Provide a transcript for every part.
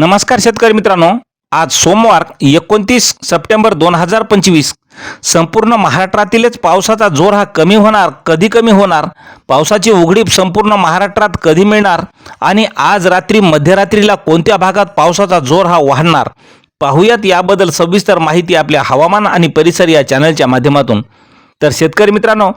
नमस्कार शेतकरी मित्रांनो आज सोमवार एकोणतीस सप्टेंबर दोन हजार पंचवीस. संपूर्ण महाराष्ट्रातीलच पावसाचा जोर हा कमी होणार कधी कमी होणार? पावसाची उघडीप संपूर्ण महाराष्ट्रात कधी मिळणार? आणि आज रात्री मध्यरात्रीला कोणत्या भागात पावसाचा जोर हा वाढणार? पाहूयात याबद्दल सविस्तर माहिती आपल्या हवामान आणि परिसर या चॅनलच्या माध्यमातून. तर शेतकरी मित्रांनो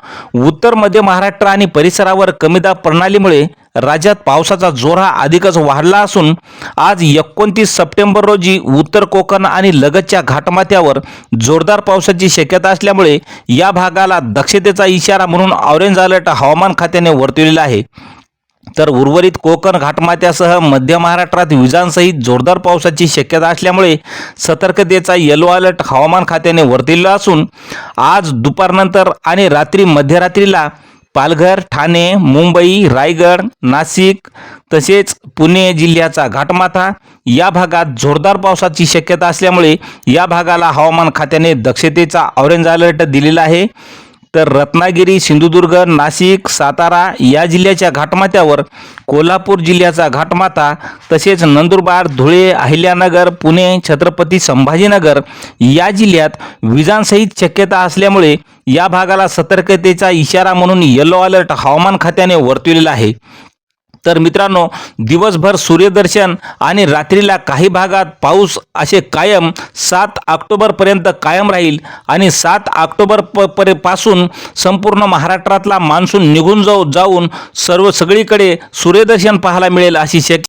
उत्तर मध्य महाराष्ट्र आणि परिसरावर कमी दाब प्रणालीमुळे राज्यात पावसाचा जोर हा अधिकच वाढला असून आज एकोणतीस सप्टेंबर रोजी उत्तर कोकण आणि लगतच्या घाटमाथ्यावर जोरदार पावसाची शक्यता असल्यामुळे या भागाला दक्षतेचा इशारा म्हणून ऑरेंज अलर्ट हवामान खात्याने वर्तविलेला आहे. तर उर्वरित कोकण घाटमाथ्यासह मध्य महाराष्ट्रात विजांसहित जोरदार पावसाची शक्यता असल्यामुळे सतर्कतेचा येलो अलर्ट हवामान खात्याने वर्तविला असून आज दुपारनंतर आणि रात्री मध्यरात्रीला पालघर ठाणे मुंबई रायगड नाशिक तसेच पुणे जिल्ह्याचा घाटमाथा या भागात जोरदार पावसाची शक्यता असल्यामुळे या भागाला हवामान खात्याने दक्षतेचा ऑरेंज अलर्ट दिलेला आहे. तर रत्नागिरी सिंधुदुर्ग नाशिक सातारा या जिल्ह्याच्या घाटमाथ्यावर कोल्हापूर जिल्ह्याचा घाटमाथा तसेच नंदुरबार धुळे अहिल्यानगर पुणे छत्रपती संभाजीनगर या जिल्ह्यात विजांसहित शक्यता असल्यामुळे या भागाला सतर्कतेचा इशारा म्हणून येलो अलर्ट हवामान खात्याने वर्तवलेला आहे. तर मित्रांनो दिवसभर सूर्यदर्शन आणि रात्रीला काही भागात पाऊस असे कायम सात ऑक्टोबरपर्यंत कायम राहील आणि सात ऑक्टोबर प परे पासून संपूर्ण महाराष्ट्रातला मान्सून निघून जाऊ जाऊन सर्व सगळीकडे सूर्यदर्शन पाहायला मिळेल अशी शक्य